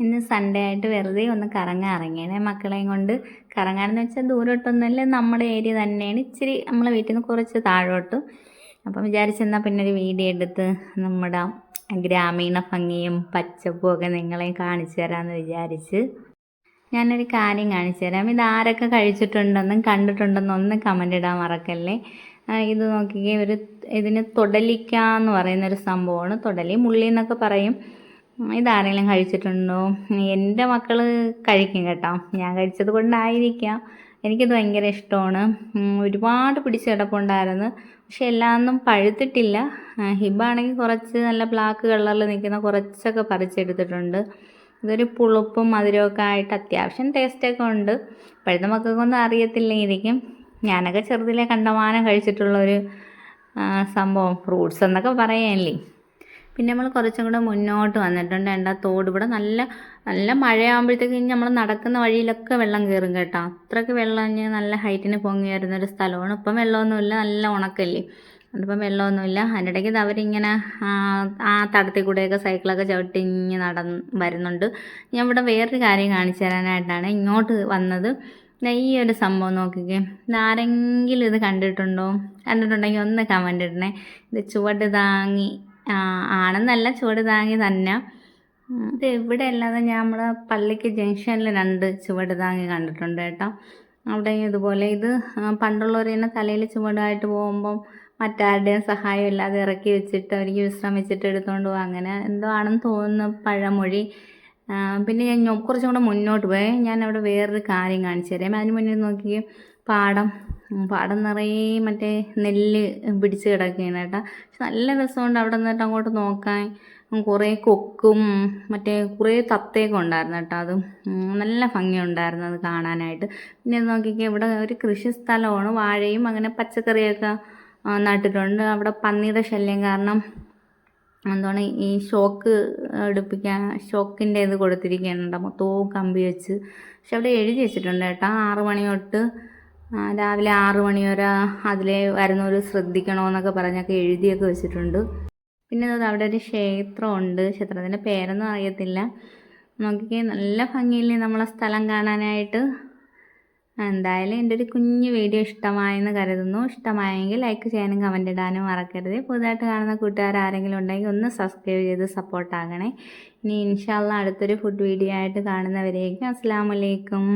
ഇന്ന് സൺഡേ ആയിട്ട് വെറുതെ ഒന്ന് കറങ്ങാൻ ഇറങ്ങിയത് മക്കളെയും കൊണ്ട്. കറങ്ങാനെന്ന് വെച്ചാൽ ദൂരോട്ടൊന്നുമല്ല നമ്മുടെ ഏരിയ തന്നെയാണ്. ഇച്ചിരി നമ്മളെ വീട്ടിൽ നിന്ന് കുറച്ച് താഴോട്ട്. അപ്പം വിചാരിച്ചെന്നാൽ പിന്നെ ഒരു വീഡിയോ എടുത്ത് നമ്മുടെ ഗ്രാമീണ ഭംഗിയും പച്ചപ്പും ഒക്കെ നിങ്ങളെയും കാണിച്ചു തരാമെന്ന് വിചാരിച്ച് ഞാനൊരു കാര്യം കാണിച്ചു തരാം. ഇത് ആരൊക്കെ കഴിച്ചിട്ടുണ്ടെന്നും കണ്ടിട്ടുണ്ടെന്നും ഒന്ന് കമന്റ് ഇടാൻ മറക്കല്ലേ? ഇത് നോക്കിക്കേ ഒരു ഇതിന് തൊടലിക്ക എന്ന് പറയുന്ന ഒരു സംഭവമാണ്. തൊടലി മുള്ളി എന്നൊക്കെ പറയും. ഇതാരെങ്കിലും കഴിച്ചിട്ടുണ്ടോ? എന്റെ മക്കൾ കഴിക്കും കേട്ടോ. ഞാൻ കഴിച്ചത് കൊണ്ടായിരിക്കാം. എനിക്കിത് ഭയങ്കര ഇഷ്ടമാണ്. ഒരുപാട് പിടിച്ച് കിടപ്പുണ്ടായിരുന്നു. പക്ഷെ എല്ലാമൊന്നും പഴുത്തിട്ടില്ല. ഹിബാണെങ്കിൽ കുറച്ച് നല്ല ബ്ലാക്ക് കളറിൽ നിൽക്കുന്ന കുറച്ചൊക്കെ പറിച്ചെടുത്തിട്ടുണ്ട്. ഇതൊരു പുളിപ്പും മധുരമൊക്കെ ആയിട്ട് അത്യാവശ്യം ടേസ്റ്റൊക്കെ ഉണ്ട്. ഇപ്പോഴത്തെ മക്കൾക്കൊന്നും അറിയത്തില്ലായിരിക്കും. ഞാനൊക്കെ ചെറുതിലെ കണ്ടമാനം കഴിച്ചിട്ടുള്ളൊരു സംഭവം. ഫ്രൂട്ട്സ് എന്നൊക്കെ പറയാനില്ലേ പിന്നെ നമ്മൾ കുറച്ചും കൂടെ മുന്നോട്ട് വന്നിട്ടുണ്ട്. എന്താ തോട് ഇവിടെ നല്ല നല്ല മഴയാകുമ്പോഴത്തേക്കും നമ്മൾ നടക്കുന്ന വഴിയിലൊക്കെ വെള്ളം കയറും കേട്ടോ. അത്രയ്ക്ക് വെള്ളം നല്ല ഹൈറ്റിന് പൊങ്ങി വരുന്ന ഒരു സ്ഥലമാണ്. ഇപ്പം വെള്ളമൊന്നുമില്ല നല്ല ഉണക്കല്ലേ. അതിപ്പം വെള്ളമൊന്നുമില്ല. ഇത് അവരിങ്ങനെ ആ, തടത്തിൽ കൂടെയൊക്കെ സൈക്കിളൊക്കെ ചവിട്ടി ഇങ്ങനെ നടന്ന് വരുന്നുണ്ട്. ഞാൻ ഇവിടെ വേറൊരു കാര്യം കാണിച്ചു തരാനായിട്ടാണ് ഇങ്ങോട്ട് വന്നത്. ഈ ഒരു സംഭവം നോക്കിക്കേ. ആരെങ്കിലും ഇത് കണ്ടിട്ടുണ്ടോ? കണ്ടിട്ടുണ്ടെങ്കിൽ ഒന്ന് കമന്റ് ഇടണേ. ഇത് ചുവട് താങ്ങി ആണെന്നല്ല ചുവട് താങ്ങി തന്നെ. ഇത് ഇവിടെ അല്ലാതെ ഞാൻ നമ്മുടെ പള്ളിക്ക് ജംഗ്ഷനിൽ രണ്ട് ചുവട് താങ്ങി കണ്ടിട്ടുണ്ട് കേട്ടോ. അവിടെ ഇതുപോലെ ഇത് പണ്ടുള്ളവർ തന്നെ തലയിൽ ചുവടായിട്ട് പോകുമ്പം മറ്റാരുടെയും സഹായം ഇല്ലാതെ ഇറക്കി വെച്ചിട്ട് അവർക്ക് വിശ്രമിച്ചിട്ട് എടുത്തുകൊണ്ട് പോകും അങ്ങനെ എന്തോ ആണെന്ന് തോന്നുന്നു പഴമൊഴി. പിന്നെ ഞാൻ കുറച്ചും കൂടെ മുന്നോട്ട് പോയി. ഞാൻ അവിടെ വേറൊരു കാര്യം കാണിച്ചു തരാം. അതിന് മുന്നിൽ നോക്കി പാടം. പാടം നിറയെ മറ്റേ നെല്ല് പിടിച്ച് കിടക്കുകയാണ് കേട്ടോ. പക്ഷെ നല്ല രസമുണ്ട് അവിടെ നിന്നിട്ട് അങ്ങോട്ട് നോക്കാൻ. കുറേ കൊക്കും മറ്റേ കുറേ തത്തയൊക്കെ ഉണ്ടായിരുന്നു കേട്ടോ അതും. നല്ല ഭംഗിയുണ്ടായിരുന്നു അത് കാണാനായിട്ട്. പിന്നെ നോക്കിക്കാൻ നോക്കിക്കേ ഇവിടെ ഒരു കൃഷി സ്ഥലമാണ്. വാഴയും അങ്ങനെ പച്ചക്കറിയൊക്കെ നട്ടിട്ടുണ്ട്. അവിടെ പന്നിയുടെ ശല്യം കാരണം എന്താണ് ഈ ഷോക്ക് എടുപ്പിക്കാൻ ഷോക്കിന്റെ ഇത് കൊടുത്തിരിക്കുകയാണ് മൊത്തവും കമ്പി വെച്ച്. പക്ഷെ അവിടെ എഴുതി വെച്ചിട്ടുണ്ട് കേട്ടോ. ആറ് മണി തൊട്ട് രാവിലെ ആറ് മണി വരെ അതിലെ വരുന്നവർ ശ്രദ്ധിക്കണമെന്നൊക്കെ പറഞ്ഞൊക്കെ എഴുതിയൊക്കെ വെച്ചിട്ടുണ്ട്. പിന്നെ അവിടെ ഒരു ക്ഷേത്രമുണ്ട്. ക്ഷേത്രത്തിന്റെ പേരൊന്നും അറിയത്തില്ല. നോക്കിക്കേ നല്ല ഭംഗിയില്ലേ നമ്മളെ സ്ഥലം കാണാനായിട്ട്. എന്തായാലും എന്റെ ഒരു കുഞ്ഞു വീഡിയോ ഇഷ്ടമായെന്ന് കരുതുന്നു. ഇഷ്ടമായെങ്കിൽ ലൈക്ക് ചെയ്യാനും കമന്റ് ഇടാനും മറക്കരുത്. പുതുതായിട്ട് കാണുന്ന കൂട്ടുകാർ ആരെങ്കിലും ഉണ്ടെങ്കിൽ ഒന്ന് സബ്സ്ക്രൈബ് ചെയ്ത് സപ്പോർട്ടാകണേ ഇനി ഇൻഷാല്ല അടുത്തൊരു ഫുഡ് വീഡിയോ ആയിട്ട് കാണുന്നവരേക്കും അസ്സാം വലൈക്കും